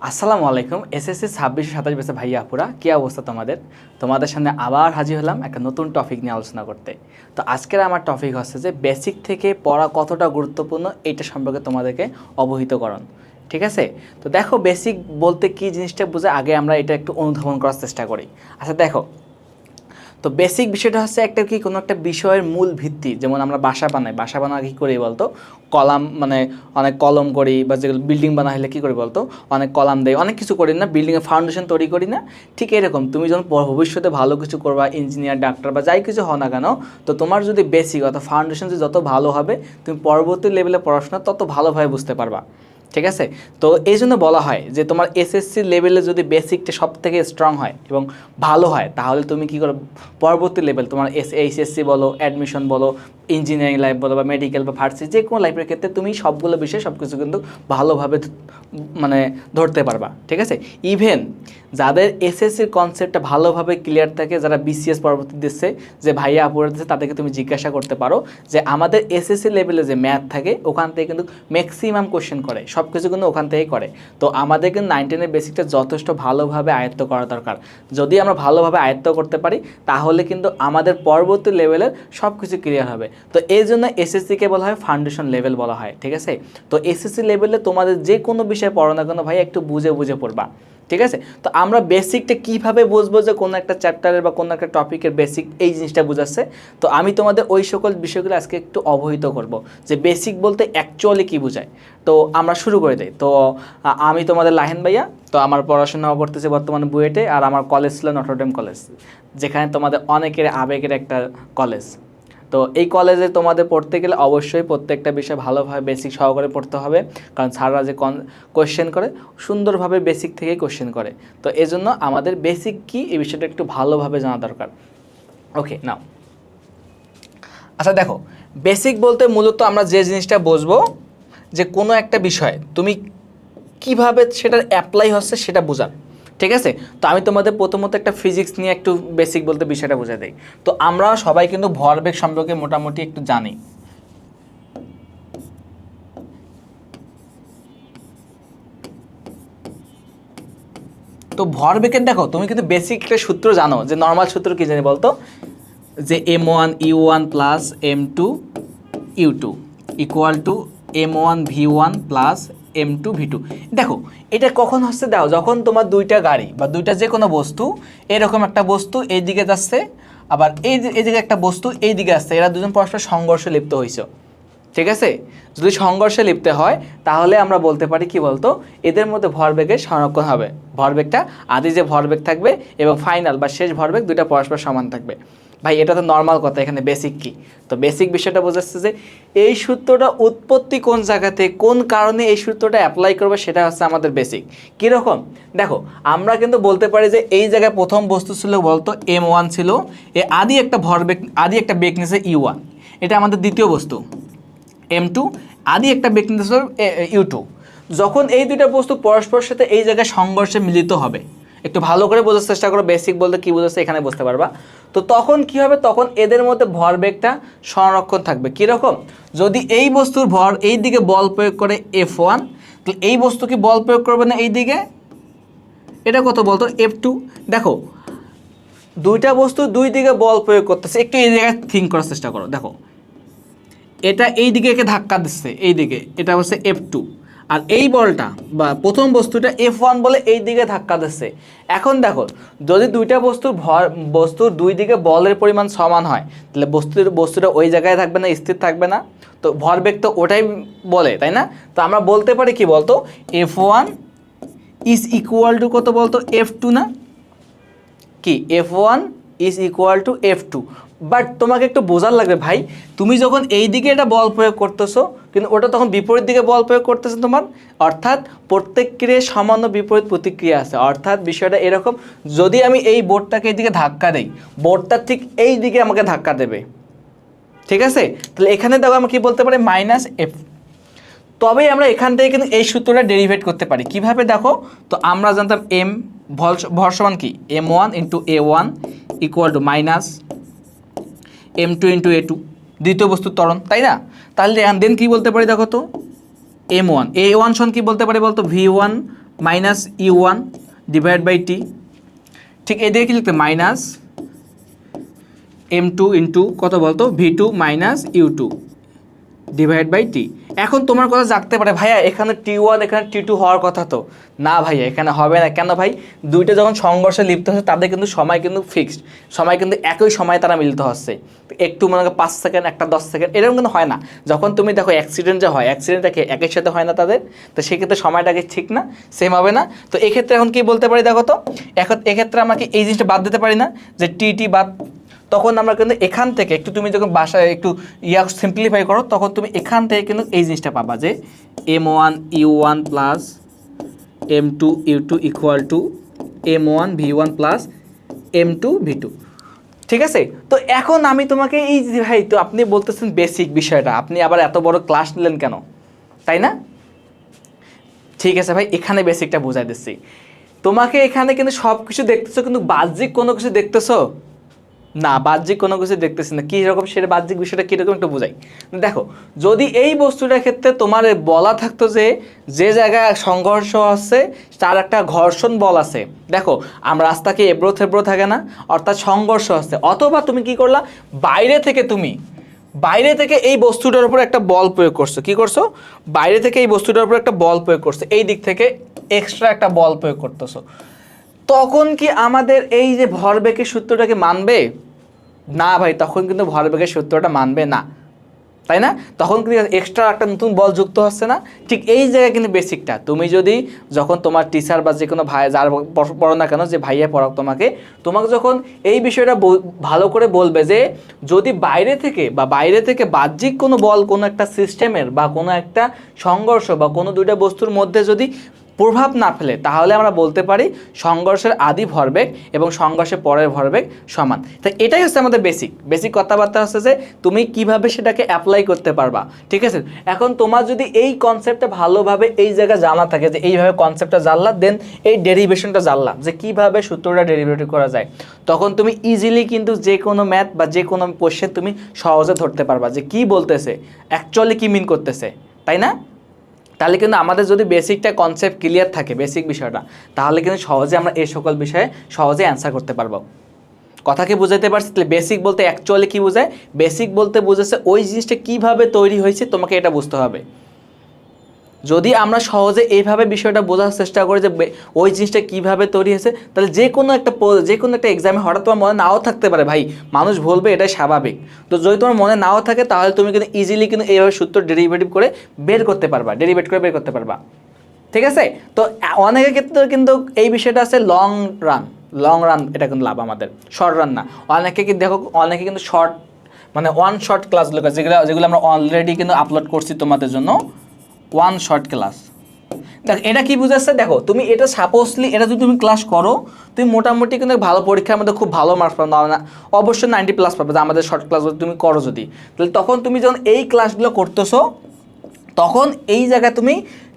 আসসালামু আলাইকুম, এসএসসি ছাব্বিশে সাতাশ বেসে ভাইয়া আপুরা, কী অবস্থা তোমাদের? তোমাদের সামনে আবার হাজির হলাম একটা নতুন টপিক নিয়ে আলোচনা করতে। তো আজকের আমার টপিক হচ্ছে যে বেসিক থেকে পড়া কতটা গুরুত্বপূর্ণ এটা সম্পর্কে তোমাদেরকে অবহিতকরণ। ঠিক আছে? তো দেখো বেসিক বলতে কী জিনিসটা বুঝে আগে আমরা এটা একটু অনুধাবন করার চেষ্টা করি। আচ্ছা দেখো তো বেসিক বিষয়টা হচ্ছে একটা কি, কোনো একটা বিষয়ের মূল ভিত্তি, যেমন আমরা বাসা বানাই। বাসা বানা কী করি বলতো? কলাম মানে অনেক কলম করি বা যেগুলো বিল্ডিং বানা হলে কী করি বলতো? অনেক কলাম দেয় অনেক কিছু করি না বিল্ডিংয়ের ফাউন্ডেশন তৈরি করি না। ঠিক এরকম, তুমি যখন ভবিষ্যতে ভালো কিছু করবা ইঞ্জিনিয়ার ডাক্তার বা যাই কিছু হও না কেন, তো তোমার যদি বেসিক অর্থাৎ ফাউন্ডেশন যত ভালো হবে, তুমি পরবর্তী লেভেলে পড়াশোনা তত ভালোভাবে বুঝতে পারবা। ঠিক আছে? তো এই জন্য বলা হয় যে তোমার এসএসসি লেভেলে যদি বেসিকটা সব থেকে স্ট্রং হয় এবং ভালো হয়, তাহলে তুমি কি করো? পরবর্তী লেভেল তোমার এস এইচএসসি বলো অ্যাডমিশন বলো ইঞ্জিনিয়ারিং লাইফ বলো বা মেডিকেল বা ফার্সি যে কোনো লাইফের ক্ষেত্রে তুমি সবগুলো বিষয়ে সব কিছু কিন্তু ভালোভাবে মানে ধরতে পারবা, ঠিক আছে? ইভেন যাদের এসএসসির কনসেপ্টটা ভালোভাবে ক্লিয়ার থাকে, যারা বিসিএস পরবর্তী দিচ্ছে, যে ভাইয়া আপুরা দিচ্ছে, তাদেরকে তুমি জিজ্ঞাসা করতে পারো যে আমাদের এসএসসি লেভেলে যে ম্যাথ থাকে, ওখান থেকে কিন্তু ম্যাক্সিমাম কোশ্চেন করে সব কিছু কিন্তু ওখান থেকেই করে। তো আমাদের কিন্তু নাইনটিনের বেসিকটা যথেষ্ট ভালোভাবে আয়ত্ত করা দরকার। যদি আমরা ভালোভাবে আয়ত্ত করতে পারি, তাহলে কিন্তু আমাদের পরবর্তী লেভেলের সব কিছু ক্লিয়ার হবে। তো এই জন্য এসএসসিকে বলা হয় ফাউন্ডেশন লেভেল বলা হয়, ঠিক আছে? তো এসএসসি লেভেলে তোমাদের যে কোনো বিষয়ে পড়ো না কেন ভাই, একটু বুঝে বুঝে পড়বা, ঠিক আছে? তো আমরা বেসিকটা কীভাবে বুঝব যে কোনো একটা চ্যাপ্টারের বা কোনো একটা টপিকের বেসিক এই জিনিসটা বুঝাচ্ছে? তো আমি তোমাদের ওই সকল বিষয়গুলো আজকে একটু অবহিত করব, যে বেসিক বলতে অ্যাকচুয়ালি কী বোঝায়? তো আমরা শুরু করে দিই। তো আমি তোমাদের লাহেন ভাইয়া, তো আমার পড়াশোনা করতেছে বর্তমানে বুয়েটে, আর আমার কলেজ ছিল নটরডেম কলেজ যেখানে তোমাদের অনেকের আবেগের একটা কলেজ তো এই কলেজে তোমাদের পড়তে গেলে অবশ্যই প্রত্যেকটা বিষয় ভালোভাবে বেসিক সহকারে পড়তে হবে। কারণ স্যাররা যে কন কোয়েশ্চেন করে, সুন্দরভাবে বেসিক থেকেই কোয়েশ্চেন করে। তো এজন্য আমাদের বেসিক কি, এই বিষয়টা একটু ভালোভাবে জানা দরকার। ওকে নাও আচ্ছা দেখো বেসিক বলতে মূলত আমরা যে জিনিসটা বুঝব, যে কোনো একটা বিষয়, তুমি কীভাবে সেটার অ্যাপ্লাই হচ্ছে সেটা বোঝার ঠিক আছে? তো আমি তোমাদের প্রথমত একটা ফিজিক্স নিয়ে একটু বেসিক বলতে বিষয়টা বোঝাই দিই। তো আমরা সবাই কিন্তু ভরবেগ সম্পর্কে মোটামুটি একটু জানি। তো ভরবেগের দেখো, তুমি কিন্তু বেসিক একটা সূত্র জানো, যে নর্মাল সূত্র কি জানি বলতো? যে M one U one plus M two U two equal to M one V one plus M two V two দেখো, এটা কখন হচ্ছে দাও, যখন তোমার দুইটা গাড়ি বা দুইটা যে কোনো বস্তু, এরকম একটা বস্তু এই দিকে যাচ্ছে, আবার এই যে- এই দিকে একটা বস্তু এই দিকে আসছে, এরা দুজন পরস্পর সংঘর্ষে লিপ্ত হয়েছে ঠিক আছে? যদি সংঘর্ষে লিপ্ত হয়, তাহলে আমরা বলতে পারি কি বলতো? এদের মধ্যে ভরবেগের সংরক্ষণ হবে। ভরবেগটা আদি যে ভরবেগ থাকবে এবং ফাইনাল বা শেষ ভরবেগ দুইটা পরস্পর সমান থাকবে। ভাই, এটা তো নর্মাল কথা, এখানে বেসিক কি? তো বেসিক বিষয়টা বোঝাচ্ছে যে, এই সূত্রটা উৎপত্তি কোন জায়গাতে, কোন কারণে এই সূত্রটা অ্যাপ্লাই করবে সেটা হচ্ছে আমাদের বেসিক কীরকম? দেখো, আমরা কিন্তু বলতে পারি যে, এই জায়গায় প্রথম বস্তু ছিল বলতো এম ওয়ান ছিল, এ আদি একটা ভরবেগ, আদি একটা বেগ নিয়েছে ইউ ওয়ান এটা আমাদের দ্বিতীয় বস্তু। এম টু আদি একটা ব্যক্তি ইউ টু যখন এই দুইটা বস্তু পরস্পরের সাথে এই জায়গায় সংঘর্ষে মিলিত হবে, একটু ভালো করে বোঝার চেষ্টা করো বেসিক বলতে কী বোঝাচ্ছে এখানে বুঝতে পারবা। তো তখন কি হবে? তখন এদের মধ্যে ভরবেগটা সংরক্ষণ থাকবে। কীরকম? যদি এই বস্তুর ভর এই দিকে বল প্রয়োগ করে এফ ওয়ান তাহলে এই বস্তু কি বল প্রয়োগ করবে না এই দিকে? এটা কত বলতো? এফ টু দেখো, দুইটা বস্তু দুই দিকে বল প্রয়োগ করতেছে, একটু এই জায়গায় থিঙ্ক করার চেষ্টা করো। দেখো এটা এই দিকে একে ধাক্কা দিচ্ছে, এই দিকে। এটা হচ্ছে এফ টু আর এই বলটা বা প্রথম বস্তুটা এফ ওয়ান বলে এই দিকে ধাক্কা দিচ্ছে। এখন দেখো, যদি দুইটা বস্তুর ভর, বস্তুর দুই দিকে বলের পরিমাণ সমান হয়, তাহলে বস্তুর, বস্তুটা ওই জায়গায় থাকবে না, স্থির থাকবে না। তো ভরবেগ তো ওটাই বলে, তাই না? তো আমরা বলতে পারি কি বলতো? F one is equal to কত বলতো? এফ টু না? কি? F one is equal to F two but তোমাকে একটু বোঝার লাগবে, ভাই, তুমি যখন এই দিকে এটা বল প্রয়োগ করতেছো, কিন্তু ওটা তখন বিপরীত দিকে বল প্রয়োগ করতেছে তোমার, অর্থাৎ প্রত্যেক ক্রিয়ায় সামান্য বিপরীত প্রতিক্রিয়া আছে। অর্থাৎ বিষয়টা এরকম, যদি আমি এই বোর্ডটাকে এইদিকে ধাক্কা দেই, বোর্ডটা ঠিক এই দিকে আমাকে ধাক্কা দেবে। ঠিক আছে? তাহলে এখানে দেখো আমি কি বলতে পারি? মাইনাস এফ তবেই আমরা এখান থেকে কিন্তু এই সূত্রটা ডেরিভেট করতে পারি। কীভাবে দেখো? তো আমরা জানতাম এম ভর সমান কি? M one into A one equal to minus M two into A two দ্বিতীয় বস্তুর ত্বরণ, তাই না? তাহলে দেন কী বলতে পারি দেখো তো? এম ওয়ান এ ওয়ান সন কী বলতে পারি বলতো? V one minus E one divide by T ঠিক এদিকে কি লিখতে? মাইনাস এম টু ইন্টু কত বলতো? V two minus U two divide by T এখন তোমার কথা জাগতে পারে, ভাইয়া, এখানে টি ওয়ান এখানে টি টু হওয়ার কথা তো। না ভাইয়া, এখানে হবে না। কেন ভাই? দুইটা যখন সংঘর্ষে লিপ্ত হচ্ছে, তাদের কিন্তু সময় কিন্তু ফিক্সড সময় কিন্তু একই সময় তারা মিলিত হচ্ছে। একটু মনে করো পাঁচ সেকেন্ড, একটা দশ সেকেন্ড, এরকম কিন্তু হয় না। যখন তুমি দেখো অ্যাক্সিডেন্ট যে হয় অ্যাক্সিডেন্টটা কি একই সাথে হয় না তাদের? তো সেক্ষেত্রে সময়টাকে ঠিক না? সেম হবে না? তো এক্ষেত্রে এখন কি বলতে পারি দেখো তো? এখন এক্ষেত্রে আমাকে এই জিনিসটা বাদ দিতে পারি না যে টি টি বাদ তখন আমরা কিন্তু এখান থেকে একটু তুমি যখন বাসায় একটু ইয়া সিম্পলিফাই করো, তখন তুমি এখান থেকে কিন্তু এই জিনিসটা পাবা যে M one U one plus M two U two equal to M one V one plus M two V two ঠিক আছে? তো এখন আমি তোমাকে এই ভাই, তো আপনি বলতেছেন বেসিক বিষয়টা, আপনি আবার এত বড় ক্লাস নিলেন কেন? তাই না? ঠিক আছে ভাই, এখানে বেসিকটা বোঝাই দিচ্ছি। তোমাকে এখানে কিন্তু সব কিছু দেখতেছো, কিন্তু বাহ্যিক কোনো কিছু দেখতেছো? না, বাহ্যিক কোনো কিছু দেখতেছি না। কী রকম সেটা বাহ্যিক বিষয়টা কীরকম একটু বোঝাই। দেখো, যদি এই বস্তুটার ক্ষেত্রে তোমার বলা থাকতো যে যে জায়গায় সংঘর্ষ আছে, তার একটা ঘর্ষণ বল আছে। দেখো আমরা রাস্তাকে এবড়ো থেবড়ো থাকে না? অর্থাৎ সংঘর্ষ আছে। অথবা তুমি কি করলা? বাইরে থেকে তুমি, বাইরে থেকে এই বস্তুটার উপর একটা বল প্রয়োগ করছ। কি করছ? বাইরে থেকে এই বস্তুটার উপর একটা বল প্রয়োগ করছ। এই দিক থেকে এক্সট্রা একটা বল প্রয়োগ করতেছো। তখন কি আমাদের এই যে ভরবেগের সূত্রটাকে মানবে? না ভাই, তখন কিন্তু ভরবেগের সূত্রটা মানবে না। তাই না? তখন কিন্তু এক্সট্রা একটা নতুন বল যুক্ত হচ্ছে না। ঠিক এই জায়গায় কিন্তু বেসিকটা তুমি যদি যখন তোমার টিচার বা যে কোনো ভাই, যার পড়ো না কেন, যে ভাইয়া পড়াক তোমাকে তোমাকে যখন এই বিষয়টা ভালো করে বলবে যে, যদি বাইরে থেকে বা বাইরে থেকে বাহ্যিক কোনো বল কোনো একটা সিস্টেমের বা কোনো একটা সংঘর্ষ বা কোনো দুইটা বস্তুর মধ্যে যদি প্রভাব না ফেলে, তাহলে আমরা বলতে পারি সংঘর্ষের আদি ভরবেগ এবং সংঘর্ষের পরের ভরবেগ সমান। তো এটাই হচ্ছে আমাদের বেসিক বেসিক কথাবার্তা হচ্ছে যে, তুমি কীভাবে সেটাকে অ্যাপ্লাই করতে পারবা, ঠিক আছে? এখন তোমার যদি এই কনসেপ্টটা ভালোভাবে এই জায়গায় জানা থাকে যে, এইভাবে কনসেপ্টটা জানলা দেন এই ডেরিভেশনটা জানলা, যে কীভাবে সূত্রটা ডেরিভেটিভ করা যায়, তখন তুমি ইজিলি কিন্তু যে কোনো ম্যাথ বা যে কোনো কোশ্চেন তুমি সহজে ধরতে পারবা যে কি বলতেছে অ্যাকচুয়ালি কি মিন করতেছে, তাই না? তাহলে কিন্তু আমাদের যদি বেসিকটা কনসেপ্ট ক্লিয়ার থাকে বেসিক বিষয়টা, তাহলে কিন্তু সহজে আমরা এই সকল বিষয়ে সহজে অ্যান্সার করতে পারব। কথাকে বুঝাইতে পারছি? তাহলে বেসিক বলতে অ্যাকচুয়ালি কি বোঝায়? বেসিক বলতে বুঝেছে ওই জিনিসটা কীভাবে তৈরি হয়েছে, তোমাকে এটা বুঝতে হবে। যদি আমরা সহজে এইভাবে বিষয়টা বোঝার চেষ্টা করি যে ওই জিনিসটা কীভাবে তৈরি হয়েছে, তাহলে যে কোনো একটা যে কোনো একটা এক্সামে হঠাৎ তোমার মনে নাও থাকতে পারে, ভাই, মানুষ বলবে এটাই স্বাভাবিক। তো যদি তোমার মনে নাও থাকে, তাহলে তুমি কিন্তু ইজিলি কিন্তু এইভাবে সূত্র ডেরিভেটিভ করে বের করতে পারবা ডেরিভেট করে বের করতে পারবা। ঠিক আছে? তো অনেকের ক্ষেত্রে কিন্তু এই বিষয়টা আছে লং রান লং রান এটা কিন্তু লাভ আমাদের শর্ট রান না। অনেকে কি দেখো, অনেকে কিন্তু শর্ট মানে ওয়ান শর্ট ক্লাসগুলো যেগুলো যেগুলো আমরা অলরেডি কিন্তু আপলোড করছি তোমাদের জন্য ওয়ান শর্ট ক্লাস দেখ, এটা কি বুঝাচ্ছে? দেখো, তুমি এটা সাপোজলি এটা যদি তুমি ক্লাস করো, তুমি মোটামুটি কিন্তু ভালো পরীক্ষার মধ্যে খুব ভালো মার্কস পাবে। না- অবশ্যই নাইনটি প্লাস পাবে আমাদের শর্ট ক্লাস তুমি করো যদি। তাহলে তখন তুমি যখন এই ক্লাসগুলো করতেছো তখন এই জায়গায় তুমি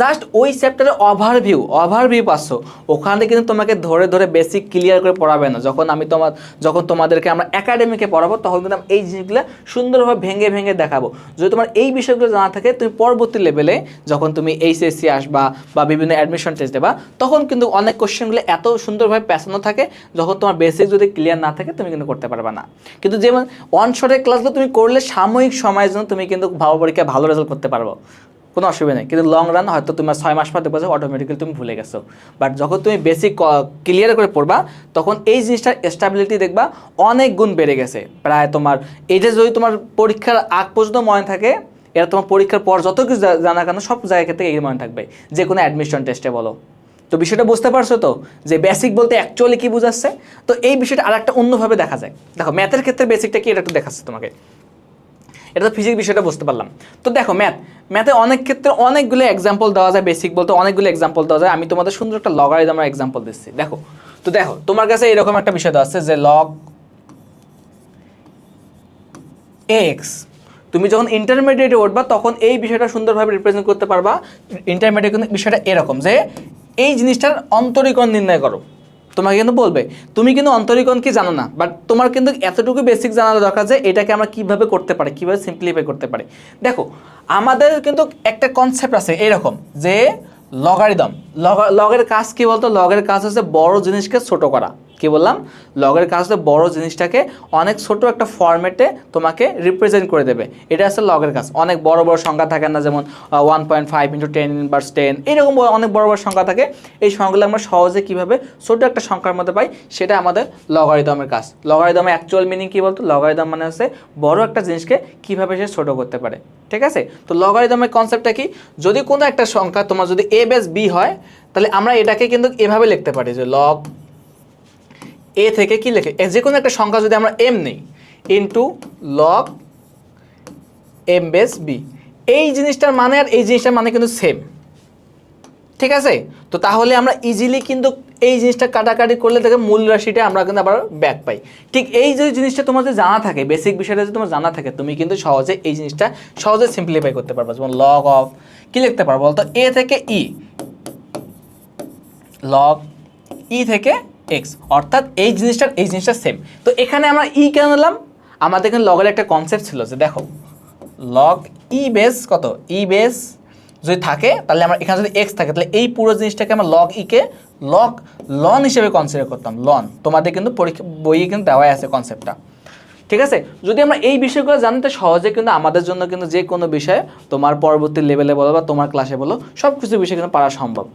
জাস্ট ওই চ্যাপ্টারের ওভারভিউ ওভারভিউ পাচ্ছ। ওখানে কিন্তু তোমাকে ধরে ধরে বেসিক ক্লিয়ার করে পড়াবে না। যখন আমি তোমার যখন তোমাদেরকে আমরা একাডেমিকে পড়াবো, তখন কিন্তু এই জিনিসগুলো সুন্দরভাবে ভেঙে ভেঙে দেখাবো। যদি তোমার এই বিষয়গুলো জানা থাকে, তুমি পরবর্তী লেভেলে যখন তুমি এইচএসসি আসবা বা বিভিন্ন অ্যাডমিশন টেস্ট দেবা, তখন কিন্তু অনেক কোশ্চেনগুলো এত সুন্দরভাবে প্যাসানো থাকে, যখন তোমার বেসিক যদি ক্লিয়ার না থাকে, তুমি কিন্তু করতে পারবে না। কিন্তু যেমন ওয়ান শটের ক্লাসগুলো তুমি করলে সাময়িক সময়ের জন্য তুমি কিন্তু ভালো পরীক্ষায় ভালো রেজাল্ট করতে পারব। কোনো অসুবিধা নেই। কিন্তু লং রান হয়তো তোমার ছয় মাস পর দেখব অটোমেটিক্যালি তুমি ভুলে গেছো। বাট যখন তুমি বেসিক ক্লিয়ার করে পড়বা, তখন এই জিনিসটার স্টেবিলিটি দেখবা অনেক গুণ বেড়ে গেছে। প্রায় তোমার এটা যদি তোমার পরীক্ষার আগ পর্যন্ত মনে থাকে এটা তোমার পরীক্ষার পর যত কিছু জানা কেন সব জায়গা থেকে এই মনে থাকবে, যে কোনো অ্যাডমিশন টেস্টে বলো। তো বিষয়টা বুঝতে পারছ তো? যে বেসিক বলতে অ্যাকচুয়ালি কি বোঝাচ্ছে? তো এই বিষয়টা আর একটা অন্যভাবে দেখা যায়। দেখো ম্যাথের ক্ষেত্রে বেসিকটা কি? এটা একটু দেখাচ্ছে তোমাকে। এটা তো ফিজিক্স বিষয়টা বুঝতে পারলাম। তো দেখো ম্যাথ ম্যাথে অনেক ক্ষেত্রে অনেকগুলো এক্সাম্পল দেওয়া যায় বেসিক বলতে অনেকগুলো এক্সাম্পল দেওয়া যায়। আমি তোমাদের সুন্দর একটা লগারিদম আমরা এক্সাম্পল দিচ্ছি, দেখো। তো দেখো, তোমার কাছে এরকম একটা বিষয় দেওয়া আছে যে লগ এক্স তুমি যখন ইন্টারমিডিয়েটে উঠবা, তখন এই বিষয়টা সুন্দরভাবে রিপ্রেজেন্ট করতে পারবা। ইন্টারমিডিয়েট বিষয়টা এরকম যে এই জিনিসটার অন্তরীকরণ নির্ণয় করো। তোমাকে কিন্তু বলবে, তুমি কিন্তু অন্তরীকরণ কি জানো না? বাট তোমার কিন্তু এতটুকু বেসিক জানানো দরকার যে এটাকে আমরা কীভাবে করতে পারি, কীভাবে সিম্পলিফাই করতে পারি। দেখো, আমাদের কিন্তু একটা কনসেপ্ট আছে এরকম যে লগারিদম লগের কাজ কি বলতো? লগের কাজ হচ্ছে বড় জিনিসকে ছোট করা। কি বললাম? লগের কাজ হচ্ছে বড় জিনিসটাকে অনেক ছোট একটা ফরম্যাটে তোমাকে রিপ্রেজেন্ট করে দেবে। এটা হচ্ছে লগের কাজ। অনেক বড় বড় সংখ্যা থাকে না, যেমন one point five into ten inverse ten এরকম অনেক বড় বড় সংখ্যা থাকে। এই সংখ্যাগুলো আমরা সহজে কীভাবে ছোট একটা সংখ্যার মধ্যে পাই, সেটা আমাদের লগারিদমের কাজ। লগারিদমের অ্যাকচুয়াল মিনিং কী বলতো? লগারিদম মানে হচ্ছে বড় একটা জিনিসকে কীভাবে সে ছোট করতে পারে। ঠিক আছে? তো লগারিদমের কনসেপ্টটা কি? যদি কোনো একটা সংখ্যা তোমার যদি এ বেস বি হয়, তাহলে আমরা এটাকে কিন্তু এভাবে লিখতে পারি যে লগ এ থেকে কি লেখে? যে কোনো একটা সংখ্যা যদি আমরা এম নেই into log M base B এই জিনিসটার মানে আর এই জিনিসটার মানে কিন্তু সেম ঠিক আছে? তো তাহলে আমরা ইজিলি কিন্তু এই জিনিসটা কাটাকাটি করলে দেখে মূল রাশিটা আমরা কিন্তু আবার ব্যাক পাই। ঠিক এই যে জিনিসটা তোমার যদি জানা থাকে বেসিক বিষয়টা যদি তোমার জানা থাকে, তুমি কিন্তু সহজে এই জিনিসটা সহজে সিম্পলিফাই করতে পারবে। যেমন লগ অফ কি লিখতে পারব বলতো? এ থেকে ই লগ ই থেকে এক্স অর্থাৎ এই জিনিসটার, এই জিনিসটা সেম তো এখানে আমরা ই কেন নিলাম? আমাদের এখানে লগের একটা কনসেপ্ট ছিল যে দেখো লগ ই বেস কত? ই বেস যদি থাকে, তাহলে আমরা এখানে যদি এক্স থাকে, তাহলে এই পুরো জিনিসটাকে আমরা লগ ইকে লগ লন হিসেবে কনসিডার করতাম লন তোমাদের কিন্তু পরীক্ষা, বইয়ে কিন্তু দেওয়াই আছে কনসেপ্টটা ঠিক আছে? যদি আমরা এই বিষয়গুলো জানতে সহজে কিন্তু আমাদের জন্য কিন্তু যে কোনো বিষয়ে তোমার পরবর্তী লেভেলে বলো বা তোমার ক্লাসে বলো সব কিছু বিষয় কিন্তু পারা সম্ভব।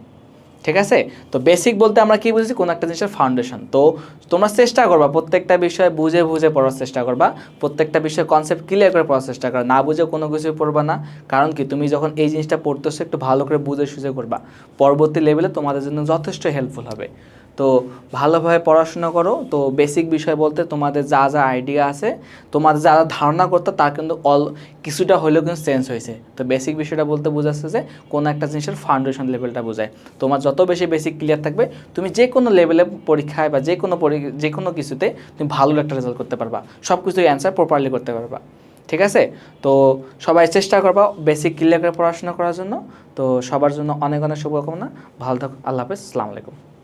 ঠিক আছে? তো বেসিক বলতে আমরা কি বুঝেছি? কোনো একটা জিনিসের ফাউন্ডেশন তো তোমরা চেষ্টা করবা, প্রত্যেকটা বিষয়ে বুঝে বুঝে পড়ার চেষ্টা করবা। প্রত্যেকটা বিষয়ে কনসেপ্ট ক্লিয়ার করে পড়ার চেষ্টা করবা। না বুঝে কোনো কিছু পড়বা না। কারণ কি? তুমি যখন এই জিনিসটা পড়তেছো, একটু ভালো করে বুঝে সুঝে করবা। পরবর্তী লেভেলে তোমাদের জন্য যথেষ্ট হেল্পফুল হবে। তো ভালোভাবে পড়াশোনা করো। তো বেসিক বিষয় বলতে তোমাদের যা যা আইডিয়া আছে, তোমাদের যা যা ধারণা করতে তার কিন্তু অল কিছুটা হলেও কিন্তু চেঞ্জ হয়েছে। তো বেসিক বিষয়টা বলতে বোঝাচ্ছে যে কোনো একটা জিনিসের ফাউন্ডেশন লেভেলটা বোঝায়। তোমার যত বেশি বেসিক ক্লিয়ার থাকবে, তুমি যে কোনো লেভেলে পরীক্ষায় বা যে কোনো যে কোনো কিছুতে তুমি ভালো একটা রেজাল্ট করতে পারবা। সব কিছুই অ্যান্সার প্রপারলি করতে পারবা। ঠিক আছে? তো সবাই চেষ্টা করবা বেসিক ক্লিয়ার করে পড়াশোনা করার জন্য। তো সবার জন্য অনেক অনেক শুভকামনা। ভালো থাকো। আল্লাহ হাফেজ। আসসালামু আলাইকুম।